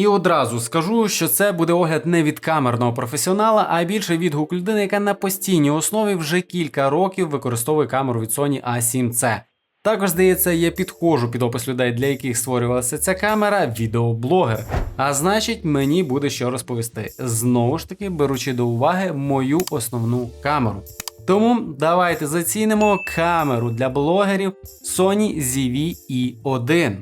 І одразу скажу, що це буде огляд не від камерного професіонала, а більше відгук людини, яка на постійній основі вже кілька років використовує камеру від Sony A7C. Також, здається, я підходжу під опис людей, для яких створювалася ця камера, відеоблогер. А значить, мені буде що розповісти. Знову ж таки, беручи до уваги мою основну камеру. Тому давайте зацінимо камеру для блогерів Sony ZV-E1.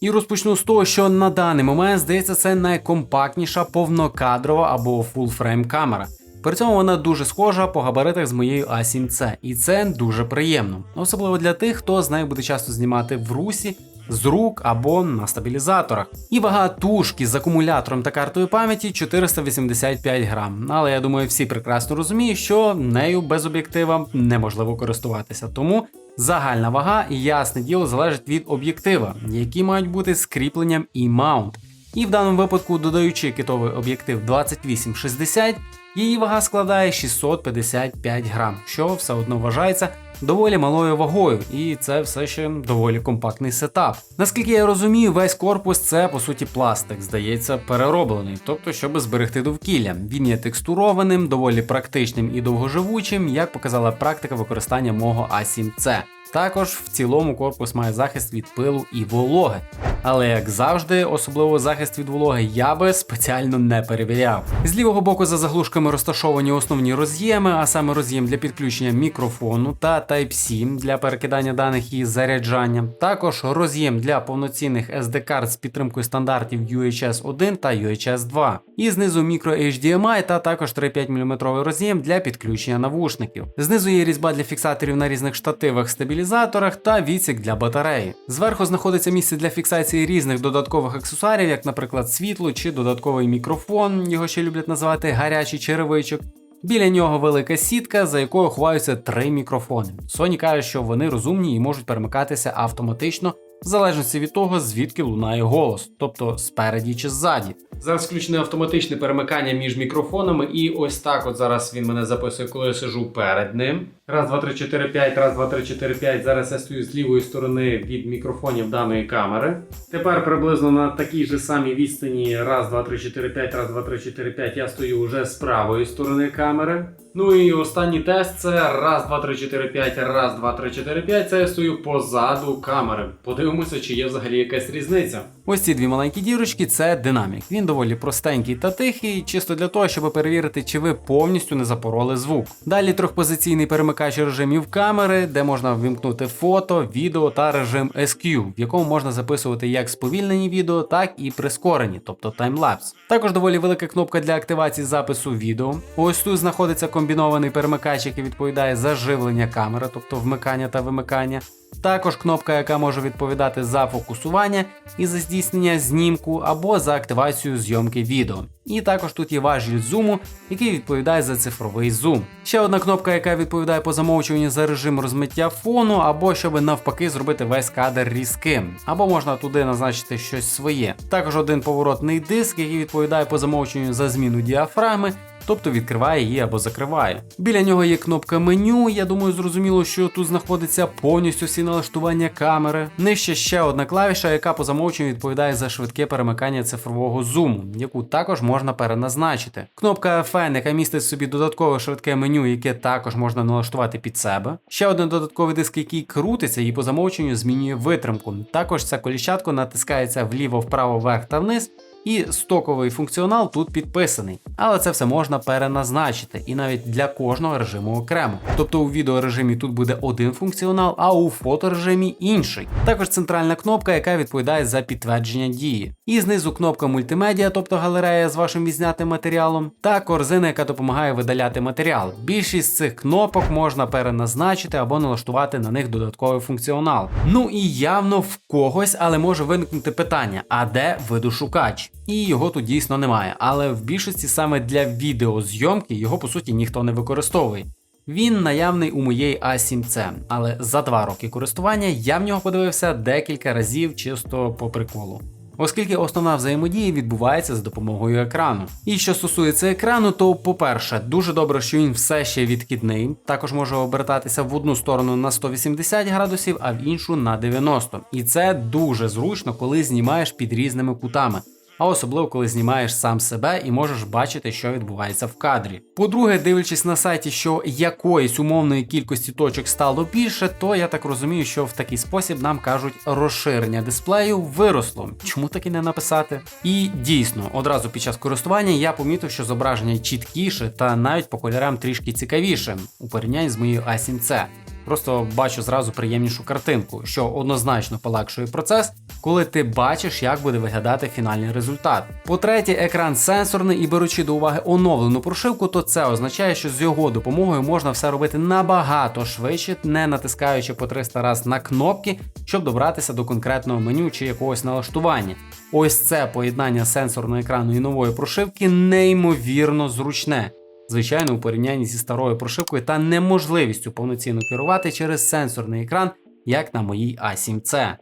І розпочну з того, що на даний момент здається це найкомпактніша повнокадрова або фулфрейм камера. При цьому вона дуже схожа по габаритах з моєю A7C, і це дуже приємно, особливо для тих, хто з нею буде часто знімати в русі. З рук або на стабілізаторах. І вага тушки з акумулятором та картою пам'яті 485 грам. Але я думаю, всі прекрасно розуміють, що нею без об'єктива неможливо користуватися. Тому загальна вага, ясне діло, залежить від об'єктива, які мають бути скріпленням і маунт. І в даному випадку, додаючи китовий об'єктив 2860, її вага складає 655 грам, що все одно вважається доволі малою вагою, і це все ще доволі компактний сетап. Наскільки я розумію, весь корпус це по суті пластик, здається, перероблений, тобто, щоб зберегти довкілля. Він є текстурованим, доволі практичним і довгоживучим, як показала практика використання мого A7C. Також в цілому корпус має захист від пилу і вологи. Але як завжди, особливо захист від вологи я би спеціально не перевіряв. З лівого боку за заглушками розташовані основні роз'єми, а саме роз'єм для підключення мікрофону та Type-C для перекидання даних і заряджання. Також роз'єм для повноцінних SD-карт з підтримкою стандартів UHS 1 та UHS 2. І знизу мікро HDMI та також 3,5 мм роз'єм для підключення навушників. Знизу є різьба для фіксаторів на різних штативах стабілізаторах та відсік для батареї. Зверху знаходиться місце для фіксації різних додаткових аксесуарів, як, наприклад, світло чи додатковий мікрофон, його ще люблять називати гарячий черевичок. Біля нього велика сітка, за якою ховаються три мікрофони. Sony каже, що вони розумні і можуть перемикатися автоматично, в залежності від того, звідки лунає голос, тобто спереді чи ззаді. Зараз включене автоматичне перемикання між мікрофонами, і ось так от зараз він мене записує, коли я сижу перед ним. Раз, два, три, чотири, п'ять, раз, два, три, чотири, п'ять. Зараз я стою з лівої сторони від мікрофонів даної камери. Тепер приблизно на такій же самій відстані раз, два, три, чотири, п'ять, раз, два, три, чотири, п'ять. Я стою вже з правої сторони камери. Ну і останній тест це раз, два, три, чотири, п'ять, раз, два, три, чотири, п'ять. Це я стою позаду камери. Подивимося, чи є взагалі якась різниця. Ось ці дві маленькі дірочки це динамік. Він доволі простенький та тихий, чисто для того, щоб перевірити, чи ви повністю не запороли звук. Далі трьохпозиційний перемикач режимів камери, де можна ввімкнути фото, відео та режим SQ, в якому можна записувати як сповільнені відео, так і прискорені, тобто таймлапс. Також доволі велика кнопка для активації запису відео. Ось тут знаходиться комбінований перемикач, який відповідає за живлення камери, тобто вмикання та вимикання. Також кнопка, яка може відповідати за фокусування і за здійснення знімку або за активацію зйомки відео. І також тут є важіль зуму, який відповідає за цифровий зум. Ще одна кнопка, яка відповідає по замовчуванню за режим розмиття фону, або щоб навпаки зробити весь кадр різким, або можна туди назначити щось своє. Також один поворотний диск, який відповідає по замовчуванню за зміну діафрагми тобто відкриває її або закриває. Біля нього є кнопка меню. Я думаю, зрозуміло, що тут знаходиться повністю всі налаштування камери. Нижче ще одна клавіша, яка по замовченню відповідає за швидке перемикання цифрового зуму, яку також можна переназначити. Кнопка FN, яка містить собі додаткове швидке меню, яке також можна налаштувати під себе. Ще один додатковий диск, який крутиться і по замовченню змінює витримку. Також ця коліщатка натискається вліво, вправо, вверх та вниз і стоковий функціонал тут підписаний. Але це все можна переназначити і навіть для кожного режиму окремо. Тобто у відеорежимі тут буде один функціонал, а у фоторежимі інший. Також центральна кнопка, яка відповідає за підтвердження дії. І знизу кнопка мультимедіа, тобто галерея з вашим відзнятим матеріалом, та корзина, яка допомагає видаляти матеріал. Більшість цих кнопок можна переназначити або налаштувати на них додатковий функціонал. Ну і явно в когось, але може виникнути питання: а де видошукач? І його тут дійсно немає. Але в більшості саме для відеозйомки його по суті ніхто не використовує. Він наявний у моєї A7C, але за два роки користування я в нього подивився декілька разів чисто по приколу. оскільки основна взаємодія відбувається за допомогою екрану. І що стосується екрану, то, по-перше, дуже добре, що він все ще відкидний, також може обертатися в одну сторону на 180 градусів, а в іншу на 90. І це дуже зручно, коли знімаєш під різними кутами а особливо коли знімаєш сам себе і можеш бачити, що відбувається в кадрі. По-друге, дивлячись на сайті, що якоїсь умовної кількості точок стало більше, то я так розумію, що в такий спосіб нам кажуть розширення дисплею виросло. Чому таки не написати? І дійсно, одразу під час користування я помітив, що зображення чіткіше та навіть по кольорам трішки цікавіше у порівнянні з моєю A7C просто бачу зразу приємнішу картинку, що однозначно полегшує процес, коли ти бачиш, як буде виглядати фінальний результат. По-третє, екран сенсорний і беручи до уваги оновлену прошивку, то це означає, що з його допомогою можна все робити набагато швидше, не натискаючи по 300 раз на кнопки, щоб добратися до конкретного меню чи якогось налаштування. Ось це поєднання сенсорного екрану і нової прошивки неймовірно зручне звичайно, у порівнянні зі старою прошивкою та неможливістю повноцінно керувати через сенсорний екран, як на моїй A7C.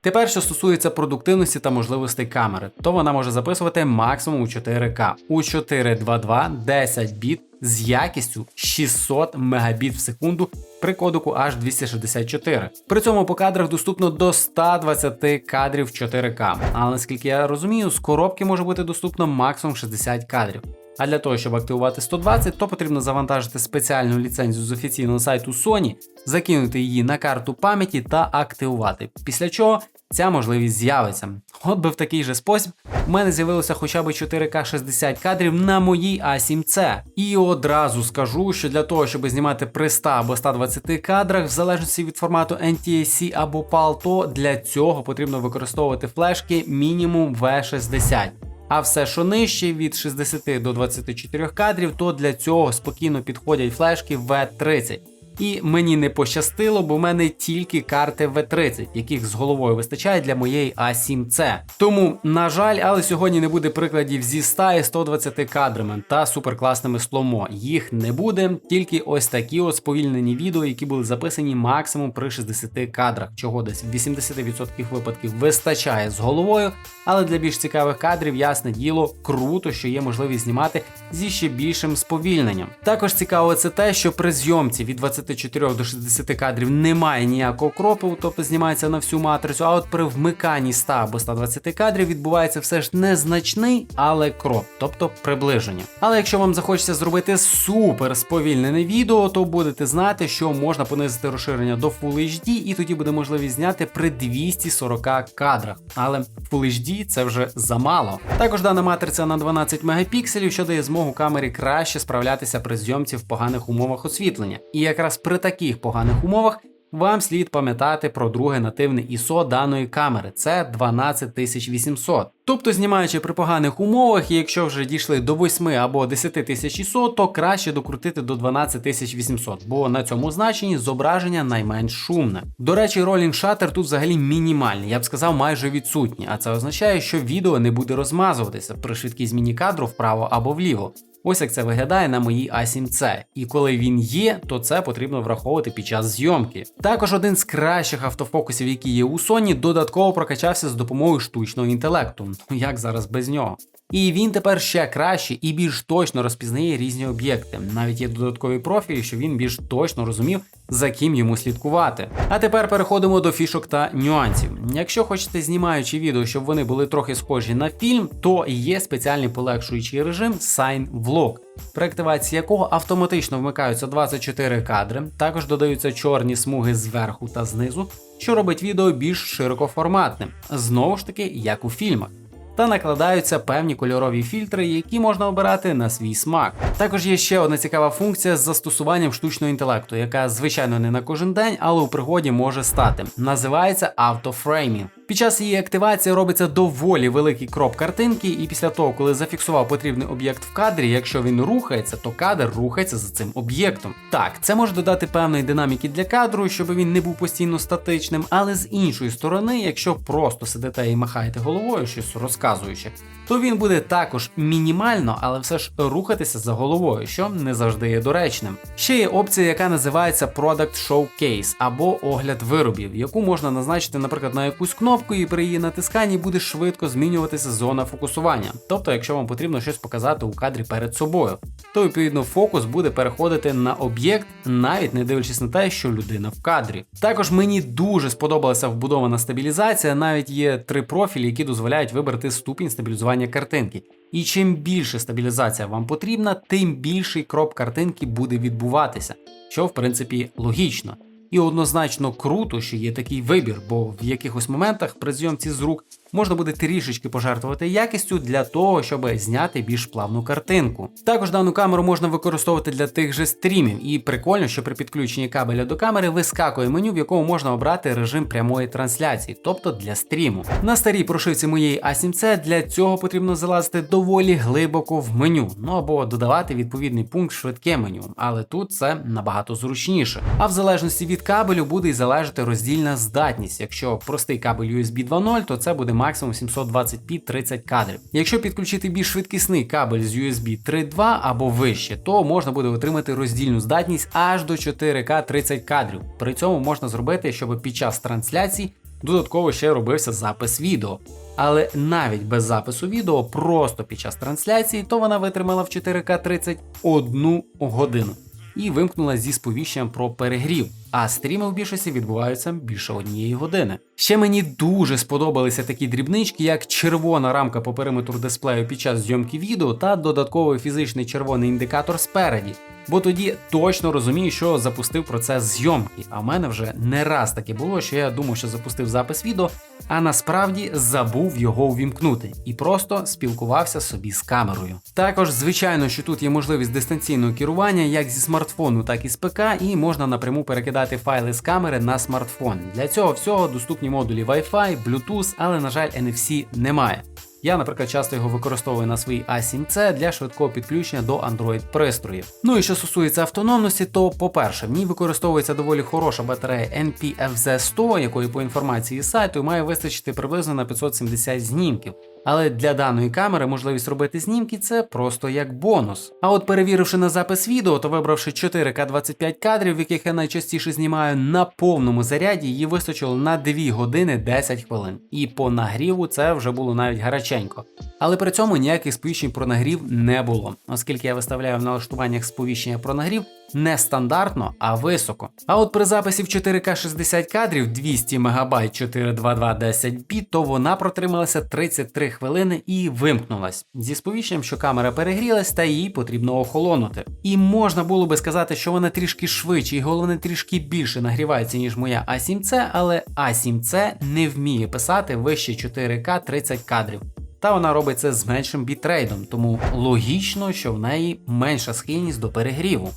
Тепер, що стосується продуктивності та можливостей камери, то вона може записувати максимум у 4К у 422 10 біт з якістю 600 Мбіт в секунду при кодеку H264. При цьому по кадрах доступно до 120 кадрів 4К. Але наскільки я розумію, з коробки може бути доступно максимум 60 кадрів. А для того, щоб активувати 120, то потрібно завантажити спеціальну ліцензію з офіційного сайту Sony, закинути її на карту пам'яті та активувати. Після чого ця можливість з'явиться. От би в такий же спосіб у мене з'явилося хоча б 4К 60 кадрів на моїй A7C. І одразу скажу, що для того, щоб знімати при 100 або 120 кадрах, в залежності від формату NTSC або PAL, то для цього потрібно використовувати флешки мінімум V60. А все, що нижче від 60 до 24 кадрів, то для цього спокійно підходять флешки V30. І мені не пощастило, бо в мене тільки карти V30, яких з головою вистачає для моєї A7C. Тому, на жаль, але сьогодні не буде прикладів зі 100 і 120 кадрами та суперкласними сломо. Їх не буде, тільки ось такі от сповільнені відео, які були записані максимум при 60 кадрах, чого десь в 80% випадків вистачає з головою. Але для більш цікавих кадрів, ясне діло, круто, що є можливість знімати зі ще більшим сповільненням. Також цікаво це те, що при зйомці від 20 24 до 60 кадрів немає ніякого кропу, тобто знімається на всю матрицю. А от при вмиканні 100 або 120 кадрів відбувається все ж незначний, але кроп, тобто приближення. Але якщо вам захочеться зробити супер сповільнене відео, то будете знати, що можна понизити розширення до Full HD, і тоді буде можливість зняти при 240 кадрах. Але Full HD це вже замало. Також дана матриця на 12 мегапікселів, що дає змогу камері краще справлятися при зйомці в поганих умовах освітлення. І якраз при таких поганих умовах вам слід пам'ятати про друге нативне ISO даної камери це 12800. Тобто, знімаючи при поганих умовах, і якщо вже дійшли до 8 або 10 тисяч ISO, то краще докрутити до 12800, бо на цьому значенні зображення найменш шумне. До речі, ролінг шатер тут взагалі мінімальний, я б сказав, майже відсутній, а це означає, що відео не буде розмазуватися при швидкій зміні кадру вправо або вліво. Ось як це виглядає на моїй A7C. І коли він є, то це потрібно враховувати під час зйомки. Також один з кращих автофокусів, які є у Sony, додатково прокачався з допомогою штучного інтелекту. Ну як зараз без нього? І він тепер ще краще і більш точно розпізнає різні об'єкти. Навіть є додаткові профілі, що він більш точно розумів, за ким йому слідкувати. А тепер переходимо до фішок та нюансів. Якщо хочете знімаючи відео, щоб вони були трохи схожі на фільм, то є спеціальний полегшуючий режим Sign Vlog, при активації якого автоматично вмикаються 24 кадри, також додаються чорні смуги зверху та знизу, що робить відео більш широкоформатним, знову ж таки, як у фільмах та накладаються певні кольорові фільтри, які можна обирати на свій смак. Також є ще одна цікава функція з застосуванням штучного інтелекту, яка звичайно не на кожен день, але у пригоді може стати. Називається автофреймінг. Під час її активації робиться доволі великий кроп картинки, і після того, коли зафіксував потрібний об'єкт в кадрі, якщо він рухається, то кадр рухається за цим об'єктом. Так, це може додати певної динаміки для кадру, щоб він не був постійно статичним, але з іншої сторони, якщо просто сидите і махаєте головою, щось розказуючи, то він буде також мінімально, але все ж рухатися за головою, що не завжди є доречним. Ще є опція, яка називається Product Showcase або огляд виробів, яку можна назначити, наприклад, на якусь кнопку і при її натисканні буде швидко змінюватися зона фокусування. Тобто, якщо вам потрібно щось показати у кадрі перед собою, то відповідно фокус буде переходити на об'єкт, навіть не дивлячись на те, що людина в кадрі. Також мені дуже сподобалася вбудована стабілізація. Навіть є три профілі, які дозволяють вибрати ступінь стабілізування картинки. І чим більше стабілізація вам потрібна, тим більший кроп картинки буде відбуватися, що в принципі логічно. І однозначно круто, що є такий вибір, бо в якихось моментах при зйомці з рук можна буде трішечки пожертвувати якістю для того, щоб зняти більш плавну картинку. Також дану камеру можна використовувати для тих же стрімів, і прикольно, що при підключенні кабеля до камери вискакує меню, в якому можна обрати режим прямої трансляції, тобто для стріму. На старій прошивці моєї A7C для цього потрібно залазити доволі глибоко в меню, ну або додавати відповідний пункт швидке меню, але тут це набагато зручніше. А в залежності від кабелю буде і залежати роздільна здатність. Якщо простий кабель USB 2.0, то це буде максимум 720p 30 кадрів. Якщо підключити більш швидкісний кабель з USB 3.2 або вище, то можна буде отримати роздільну здатність аж до 4К 30 кадрів. При цьому можна зробити, щоб під час трансляції додатково ще робився запис відео. Але навіть без запису відео, просто під час трансляції, то вона витримала в 4К 31 годину і вимкнула зі сповіщенням про перегрів. А стріми в більшості відбуваються більше однієї години. Ще мені дуже сподобалися такі дрібнички, як червона рамка по периметру дисплею під час зйомки відео та додатковий фізичний червоний індикатор спереді. Бо тоді точно розумію, що запустив процес зйомки. А в мене вже не раз таке було, що я думав, що запустив запис відео, а насправді забув його увімкнути і просто спілкувався собі з камерою. Також, звичайно, що тут є можливість дистанційного керування як зі смартфону, так і з ПК, і можна напряму перекидати файли з камери на смартфон. Для цього всього доступні модулі Wi-Fi, Bluetooth, але на жаль, NFC немає. Я, наприклад, часто його використовую на своїй A7C для швидкого підключення до Android пристроїв. Ну і що стосується автономності, то по-перше, в ній використовується доволі хороша батарея NPFZ100, якої по інформації з сайту має вистачити приблизно на 570 знімків. Але для даної камери можливість робити знімки це просто як бонус. А от перевіривши на запис відео, то вибравши 4К 25 кадрів, яких я найчастіше знімаю на повному заряді, її вистачило на 2 години 10 хвилин. І по нагріву це вже було навіть гаряченько. Але при цьому ніяких сповіщень про нагрів не було, оскільки я виставляю в налаштуваннях сповіщення про нагрів не стандартно, а високо. А от при записі в 4К 60 кадрів 200 МБ 422 10 біт, то вона протрималася 33 хвилини і вимкнулась зі сповіщенням, що камера перегрілась та її потрібно охолонути. І можна було би сказати, що вона трішки швидше і головне трішки більше нагрівається, ніж моя A7C, але A7C не вміє писати вище 4К 30 кадрів. Та вона робить це з меншим бітрейдом, тому логічно, що в неї менша схильність до перегріву.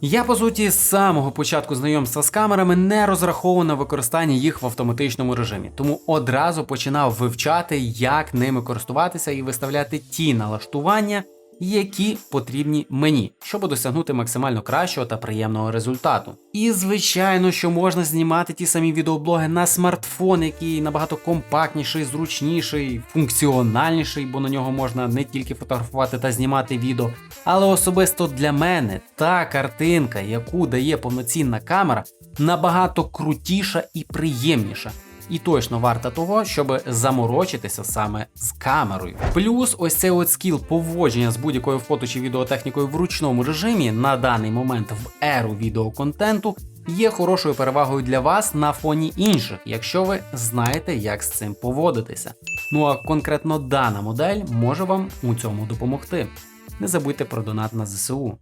Я по суті з самого початку знайомства з камерами не розраховував на використання їх в автоматичному режимі, тому одразу починав вивчати, як ними користуватися і виставляти ті налаштування, які потрібні мені, щоб досягнути максимально кращого та приємного результату. І звичайно, що можна знімати ті самі відеоблоги на смартфон, який набагато компактніший, зручніший, функціональніший, бо на нього можна не тільки фотографувати та знімати відео. Але особисто для мене та картинка, яку дає повноцінна камера, набагато крутіша і приємніша і точно варта того, щоб заморочитися саме з камерою. Плюс ось цей от скіл поводження з будь-якою фото чи відеотехнікою в ручному режимі на даний момент в еру відеоконтенту є хорошою перевагою для вас на фоні інших, якщо ви знаєте, як з цим поводитися. Ну а конкретно дана модель може вам у цьому допомогти. Не забудьте про донат на ЗСУ.